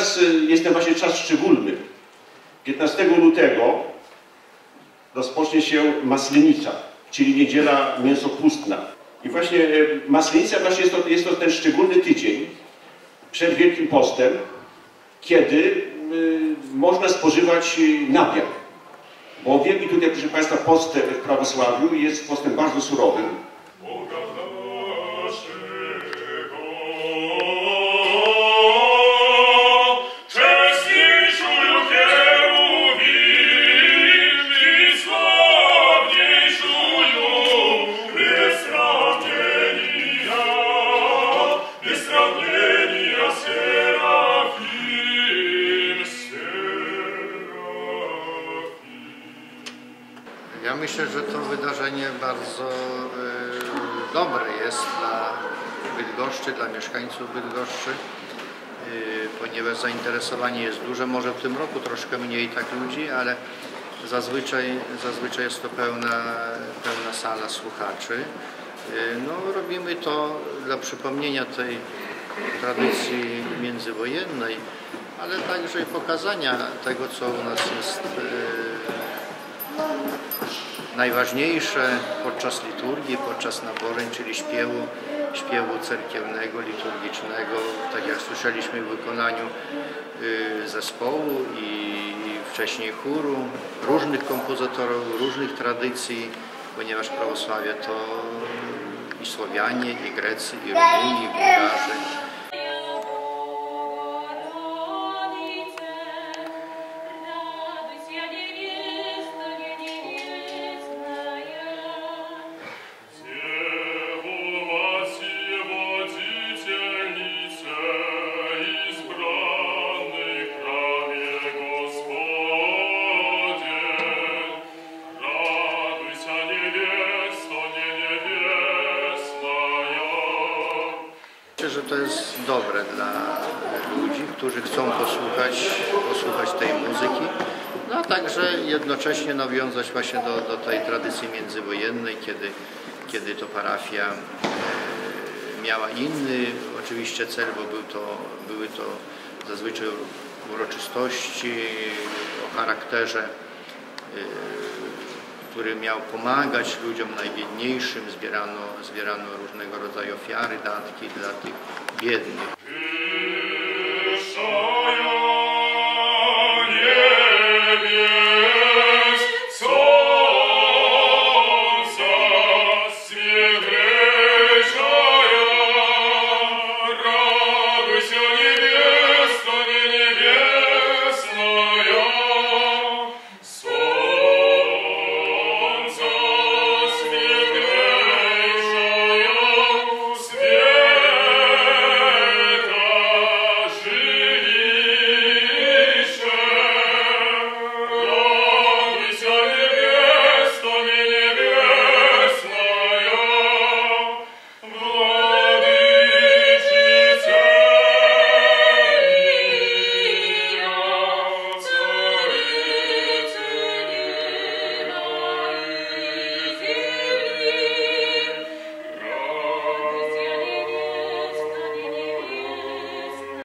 Teraz jest ten właśnie czas szczególny. 15 lutego rozpocznie się Maslenica, czyli niedziela mięsopustna. I właśnie y, Maslenica właśnie jest to, jest to ten szczególny tydzień przed Wielkim Postem, kiedy y, można spożywać nabiał. Bo wielki tutaj, proszę Państwa, post w prawosławiu jest postem bardzo surowym. Ja myślę, że to wydarzenie bardzo e, dobre jest dla Bydgoszczy, dla mieszkańców Bydgoszczy, e, ponieważ zainteresowanie jest duże. Może w tym roku troszkę mniej tak ludzi, ale zazwyczaj, zazwyczaj jest to pełna, pełna sala słuchaczy. E, No, robimy to dla przypomnienia tej tradycji międzywojennej, ale także i pokazania tego, co u nas jest najważniejsze podczas liturgii, podczas nabożeń, czyli śpiewu, śpiewu cerkiewnego, liturgicznego, tak jak słyszeliśmy w wykonaniu y, zespołu i wcześniej chóru, różnych kompozytorów, różnych tradycji, ponieważ prawosławie to i Słowianie, i Grecy, i Rumuni, i Bułgarzy. Że to jest dobre dla ludzi, którzy chcą posłuchać, posłuchać tej muzyki, no a także jednocześnie nawiązać właśnie do, do tej tradycji międzywojennej, kiedy, kiedy to parafia e, miała inny oczywiście cel, bo był to, były to zazwyczaj uroczystości o charakterze e, który miał pomagać ludziom najbiedniejszym. Zbierano, zbierano różnego rodzaju ofiary, datki dla tych biednych.